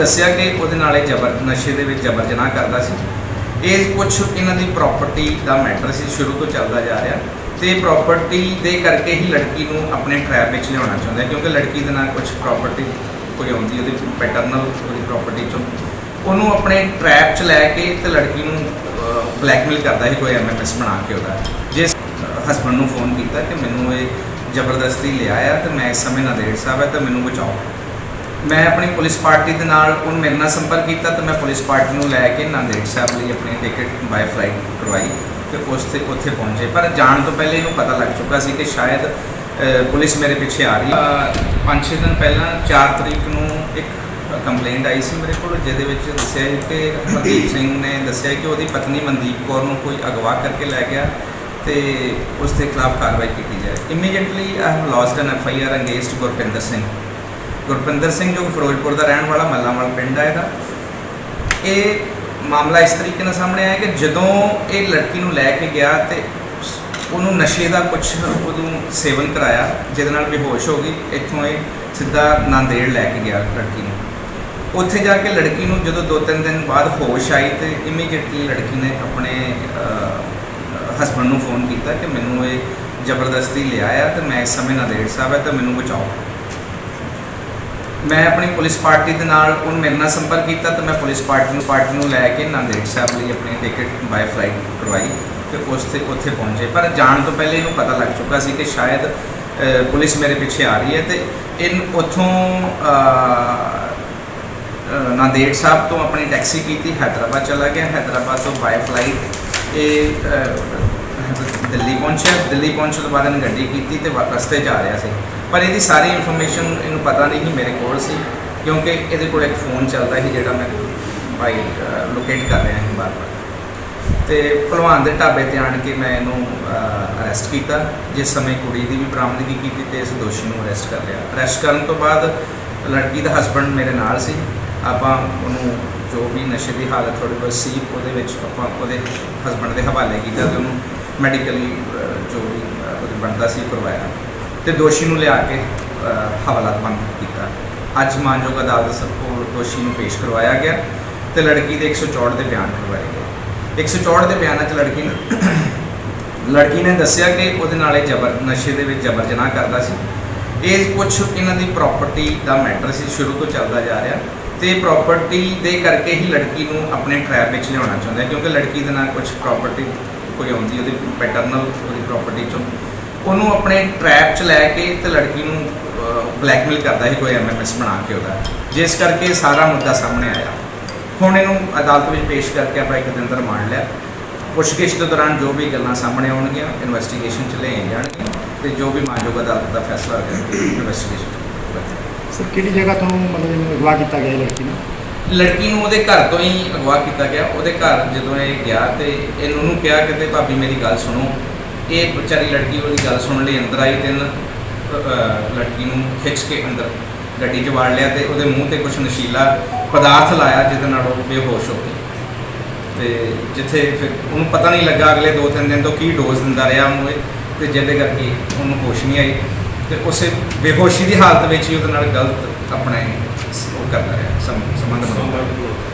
ਦੱਸਿਆ ਕਿ ਉਹਦੇ ਨਾਲ ਇਹ ਜ਼ਬਰ, ਨਸ਼ੇ ਦੇ ਵਿੱਚ ਜ਼ਬਰ ਜਨਾਹ ਕਰਦਾ ਸੀ। ਇਹ ਕੁਝ ਇਹਨਾਂ ਦੀ ਪ੍ਰਾਪਰਟੀ ਦਾ ਮੈਟਰ ਸੀ, ਸ਼ੁਰੂ ਤੋਂ ਚੱਲਦਾ ਜਾ ਰਿਹਾ। ਤੇ ਪ੍ਰਾਪਰਟੀ ਦੇ ਕਰਕੇ ਹੀ ਲੜਕੀ ਨੂੰ ਆਪਣੇ ਟਰੈਪ ਵਿੱਚ ਲਿਆਉਣਾ ਚਾਹੁੰਦਾ ਕਿਉਂਕਿ ਲੜਕੀ ਦੇ ਨਾਲ ਕੁਝ ਪ੍ਰਾਪਰਟੀ ਕੋਈ ਆਉਂਦੀ ਉਹਦੀ ਪੈਟਰਨਲ ਉਹਦੀ ਪ੍ਰਾਪਰਟੀ ਚੋਂ। ਉਹਨੂੰ ਆਪਣੇ ਟਰੈਪ 'ਚ ਲੈ ਕੇ ਤੇ ਲੜਕੀ ਨੂੰ ਬਲੈਕਮੇਲ ਕਰਦਾ ਸੀ, ਕੋਈ ਐਮਐਮਐਸ ਬਣਾ ਕੇ ਉਹਦਾ। ਜਿਸ ਹਸਬੰਡ ਨੂੰ ਫੋਨ ਕੀਤਾ ਕਿ ਮੈਨੂੰ ਇਹ ਜ਼ਬਰਦਸਤੀ ਲਿਆ ਆ ਤੇ ਮੈਂ ਇਸ ਸਮੇਂ ਨਾਂਦੇੜ ਸਾਹਿਬ ਹੈ, ਤੇ ਮੈਨੂੰ ਬਚਾਓ। ਮੈਂ ਆਪਣੀ ਪੁਲਿਸ ਪਾਰਟੀ ਦੇ ਨਾਲ ਉਹ ਮੇਰੇ ਨਾਲ ਸੰਪਰਕ ਕੀਤਾ ਤੇ ਮੈਂ ਪੁਲਿਸ ਪਾਰਟੀ ਨੂੰ ਲੈ ਕੇ ਨਾਂਦੇੜ ਸਾਹਿਬ ਲਈ ਆਪਣੀ ਟਿਕਟ ਬਾਈ ਫਲਾਈਟ ਕਰਵਾਈ ਤੇ ਉਸ ਤੇ ਉੱਥੇ ਪਹੁੰਚੇ। ਪਰ ਜਾਣ ਤੋਂ ਪਹਿਲੇ ਇਹਨੂੰ ਪਤਾ ਲੱਗ ਚੁੱਕਾ ਸੀ ਕਿ ਸ਼ਾਇਦ ਪੁਲਿਸ ਮੇਰੇ ਪਿੱਛੇ ਆ ਰਹੀ ਹੈ। 5-6 ਦਿਨ ਪਹਿਲਾਂ 4 ਤਰੀਕ ਨੂੰ ਇੱਕ ਕੰਪਲੇਂਟ ਆਈ ਸੀ ਮੇਰੇ ਕੋਲ ਜਿਹਦੇ ਵਿੱਚ ਦੱਸਿਆ ਸੀ ਕਿ ਮਨਦੀਪ ਸਿੰਘ ਨੇ ਦੱਸਿਆ ਕਿ ਉਹਦੀ ਪਤਨੀ ਮਨਦੀਪ ਕੌਰ ਨੂੰ ਕੋਈ ਅਗਵਾ ਕਰਕੇ ਲੈ ਗਿਆ ਤੇ ਉਸ ਦੇ ਖਿਲਾਫ ਕਾਰਵਾਈ ਕੀਤੀ ਜਾਏ। Immediately I have lost an F I R against Gurpinder Singh Gurpinder Singh ਜੋ ਫਿਰੋਜ਼ਪੁਰ ਦਾ ਰਹਿਣ ਵਾਲਾ, ਮੱਲਾਂਵਾਲ ਪਿੰਡ ਹੈ ਇਹਦਾ। ਇਹ ਮਾਮਲਾ ਇਸ ਤਰੀਕੇ ਨਾਲ ਸਾਹਮਣੇ ਆਇਆ ਕਿ ਜਦੋਂ ਇਹ ਲੜਕੀ ਨੂੰ ਲੈ ਕੇ ਗਿਆ ਤੇ ਉਹਨੂੰ ਨਸ਼ੇ ਦਾ ਕੁਝ ਉਹਨੂੰ ਸੇਵਨ ਕਰਾਇਆ, ਜਿਹਦੇ ਨਾਲ ਬੇਹੋਸ਼ ਹੋ ਗਈ, ਇੱਥੋਂ ਇਹ ਸਿੱਧਾ ਨਾਂਦੇੜ ਲੈ ਕੇ ਗਿਆ ਲੜਕੀ ਨੂੰ। ਉੱਥੇ ਜਾ ਕੇ ਲੜਕੀ ਨੂੰ ਜਦੋਂ ਦੋ ਤਿੰਨ ਦਿਨ ਬਾਅਦ ਹੋਸ਼ ਆਈ ਤੇ ਇਮੀਡੀਏਟਲੀ ਲੜਕੀ ਨੇ ਆਪਣੇ ਹਸਬੰਡ ਨੂੰ ਫੋਨ ਕੀਤਾ ਕਿ ਮੈਨੂੰ ਇਹ ਜ਼ਬਰਦਸਤੀ ਲਿਆ ਆ ਤੇ ਮੈਂ ਇਸ ਸਮੇਂ ਨਾਂਦੇੜ ਸਾਹਿਬ ਹੈ ਤੇ ਮੈਨੂੰ ਬਚਾਓ। ਮੈਂ ਆਪਣੀ ਪੁਲਿਸ ਪਾਰਟੀ ਦੇ ਨਾਲ ਉਹ ਮੇਰੇ ਨਾਲ ਸੰਪਰਕ ਕੀਤਾ ਤੇ ਮੈਂ ਪੁਲਿਸ ਪਾਰਟੀ ਨੂੰ ਪਾਰਟੀ ਨੂੰ ਲੈ ਕੇ ਨਾਂਦੇੜ ਸਾਹਿਬ ਲਈ ਆਪਣੀ ਟਿਕਟ ਬਾਈ ਫਲਾਈਟ ਕਰਵਾਈ ਤੇ ਉਸ ਤੇ ਉੱਥੇ ਪਹੁੰਚੇ। ਪਰ ਜਾਣ ਤੋਂ ਪਹਿਲੇ ਇਹਨੂੰ ਪਤਾ ਲੱਗ ਚੁੱਕਾ ਸੀ ਕਿ ਸ਼ਾਇਦ ਪੁਲਿਸ ਮੇਰੇ ਪਿੱਛੇ ਆ ਰਹੀ ਹੈ ਤੇ ਇਨ ਉੱਥੋਂ ਨਾਂਦੇੜ ਸਾਹਿਬ ਤੋਂ ਆਪਣੀ ਟੈਕਸੀ ਕੀਤੀ, ਹੈਦਰਾਬਾਦ ਚਲਾ ਗਿਆ। ਹੈਦਰਾਬਾਦ ਤੋਂ ਬਾਈ ਫਲਾਈਟ ਇਹ ਦਿੱਲੀ ਪਹੁੰਚਿਆ। ਦਿੱਲੀ ਪਹੁੰਚਣ ਤੋਂ ਬਾਅਦ ਇਹਨੇ ਗੱਡੀ ਕੀਤੀ ਤੇ ਵਾ- ਰਸਤੇ ਜਾ ਰਿਹਾ ਸੀ। ਪਰ ਇਹਦੀ ਸਾਰੀ ਇਨਫੋਰਮੇਸ਼ਨ ਇਹਨੂੰ ਪਤਾ ਨਹੀਂ ਮੇਰੇ ਕੋਲ ਸੀ, ਕਿਉਂਕਿ ਇਹਦੇ ਕੋਲ ਇੱਕ ਫੋਨ ਚੱਲਦਾ ਸੀ ਜਿਹੜਾ ਮੈਂ ਭਾਈ ਲੋਕੇਟ ਕਰ ਰਿਹਾ ਸੀ ਬਾਰ-ਬਾਰ। ਤੇ ਭਲਵਾਨ ਦੇ ਢਾਬੇ ਤੇ ਆਣ ਕੇ ਮੈਂ ਇਹਨੂੰ ਅਰੈਸਟ ਕੀਤਾ। ਜਿਸ ਸਮੇਂ ਕੁੜੀ ਦੀ ਵੀ ਬਰਾਮਦਗੀ ਕੀਤੀ ਤੇ ਇਸ ਦੋਸ਼ੀ ਨੂੰ ਅਰੈਸਟ ਕਰ ਲਿਆ। ਅਰੈਸਟ ਕਰਨ ਤੋਂ ਬਾਅਦ ਲੜਕੀ ਦਾ ਹਸਬੰਡ ਮੇਰੇ ਨਾਲ ਸੀ। ਆਪਾਂ ਉਹਨੂੰ ਜੋ ਵੀ ਨਸ਼ੇ ਦੀ ਹਾਲਤ ਥੋੜੀ ਬਹੁਤ ਸੀ, ਉਹਦੇ ਵਿੱਚ ਆਪਾਂ ਉਹਦੇ ਹਸਬੰਡ ਦੇ ਹਵਾਲੇ ਕੀਤਾ ਤੇ ਉਹਨੂੰ ਮੈਡੀਕਲੀ ਜੋ ਵੀ ਉਹਦੇ ਬਣਦਾ ਸੀ, ਕਰਵਾਇਆ। ਤੇ ਦੋਸ਼ੀ ਨੂੰ ਲਿਆ ਕੇ ਅਹ, ਹਵਾਲਾਤਬੰਦ ਕੀਤਾ। ਅੱਜ ਮਾਨਯੋਗ ਅਦਾਲਤ ਸਭ ਕੋਲ ਦੋਸ਼ੀ ਨੂੰ ਪੇਸ਼ ਕਰਵਾਇਆ ਗਿਆ ਤੇ ਲੜਕੀ ਦੇ 164 ਦੇ ਬਿਆਨ ਕਰਵਾਏ ਗਏ। 164 ਦੇ ਬਿਆਨਾਂ 'ਚ ਲੜਕੀ ਨੇ ਲੜਕੀ ਨੇ ਦੱਸਿਆ ਕਿ ਉਹਦੇ ਨਾਲ ਇਹ ਜ਼ਬਰ ਨਸ਼ੇ ਦੇ ਵਿੱਚ ਜ਼ਬਰ ਜਨਾਹ ਕਰਦਾ ਸੀ। ਇਹ ਕੁਝ ਇਹਨਾਂ ਦੀ ਪ੍ਰਾਪਰਟੀ ਦਾ ਮੈਟਰ ਸੀ ਸ਼ੁਰੂ ਤੋਂ ਚੱਲਦਾ ਜਾ ਰਿਹਾ। ਤੇ ਪ੍ਰਾਪਰਟੀ ਦੇ ਕਰਕੇ ਹੀ ਲੜਕੀ ਨੂੰ ਆਪਣੇ ਟਰੈਪ ਵਿੱਚ ਲਿਆਉਣਾ ਚਾਹੁੰਦਾ ਕਿਉਂਕਿ ਲੜਕੀ ਦੇ ਨਾਲ ਕੁਝ ਪ੍ਰਾਪਰਟੀ ਕੋਈ ਆਉਂਦੀ ਉਹਦੀ ਪੈਟਰਨਲ ਉਹਦੀ ਪ੍ਰਾਪਰਟੀ ਚੋਂ। ਉਹਨੂੰ ਆਪਣੇ ਟਰੈਪ 'ਚ ਲੈ ਕੇ ਤੇ ਲੜਕੀ ਨੂੰ ਬਲੈਕਮੇਲ ਕਰਦਾ ਸੀ ਕੋਈ ਐਮਐਮਐਸ ਬਣਾ ਕੇ ਉਹਦਾ। ਜਿਸ ਕਰਕੇ ਸਾਰਾ ਮੁੱਦਾ ਸਾਹਮਣੇ ਆਇਆ। ਹੁਣ ਇਹਨੂੰ ਅਦਾਲਤ ਵਿੱਚ ਪੇਸ਼ ਕਰਕੇ ਆਪਾਂ ਇੱਕ ਦਿਨ ਦਾ ਰਿਮਾਂਡ ਲਿਆ। ਪੁੱਛਗਿੱਛ ਦੇ ਦੌਰਾਨ ਜੋ ਵੀ ਗੱਲਾਂ ਸਾਹਮਣੇ ਆਉਣਗੀਆਂ ਇਨਵੈਸਟੀਗੇਸ਼ਨ ਚ ਲਿਆਈਆਂ ਜਾਣਗੀਆਂ ਤੇ ਜੋ ਵੀ ਮਾਨਯੋਗ ਅਦਾਲਤ ਦਾ ਫੈਸਲਾ ਹੋਵੇਗਾ ਇਨਵੈਸਟੀਗੇਸ਼ਨ ਸਰ ਕਿਹੜੀ ਜਗ੍ਹਾ ਤੋਂ ਮਤਲਬ ਇਹਨੂੰ ਅਗਵਾ ਕੀਤਾ ਗਿਆ ਲੜਕੀ ਨੂੰ? ਲੜਕੀ ਨੂੰ ਉਹਦੇ ਘਰ ਤੋਂ ਹੀ ਅਗਵਾ ਕੀਤਾ ਗਿਆ। ਉਹਦੇ ਘਰ ਜਦੋਂ ਇਹ ਗਿਆ ਤੇ ਇਹਨੂੰ ਕਿਹਾ ਕਿ ਤੇ ਭਾਬੀ ਮੇਰੀ ਗੱਲ ਸੁਣੋ। ਇਹ ਵਿਚਾਰੀ ਲੜਕੀ ਉਹਦੀ ਗੱਲ ਸੁਣਨ ਲਈ ਅੰਦਰ ਆਈ, ਤਿੰਨ ਲੜਕੀ ਨੂੰ ਖਿੱਚ ਕੇ ਅੰਦਰ ਗੱਡੀ 'ਚ ਵਾੜ ਲਿਆ ਤੇ ਉਹਦੇ ਮੂੰਹ ਤੇ ਕੁਝ ਨਸ਼ੀਲਾ ਪਦਾਰਥ ਲਾਇਆ, ਜਿਹਦੇ ਨਾਲ ਉਹ ਬੇਹੋਸ਼ ਹੋ ਗਈ। ਤੇ ਜਿੱਥੇ ਫਿਰ ਉਹਨੂੰ ਪਤਾ ਨਹੀਂ ਲੱਗਾ ਅਗਲੇ 2-3 ਦਿਨ ਤੋਂ ਕੀ ਡੋਜ਼ ਦਿੰਦਾ ਰਿਹਾ ਉਹਨੂੰ ਇਹ, ਤੇ ਜਿਹਦੇ ਕਰਕੇ ਉਹਨੂੰ ਹੋਸ਼ ਨਹੀਂ ਆਈ। ਤੇ ਉਸੇ ਬੇਹੋਸ਼ੀ ਦੀ ਹਾਲਤ ਵਿੱਚ ਹੀ ਉਹਦੇ ਨਾਲ ਗਲਤ ਆਪਣੇ ਉਹ ਕਰਦਾ ਰਿਹਾ, ਸਮ- ਸੰਬੰਧ ਬਣਾਉਂਦਾ ਰਿਹਾ।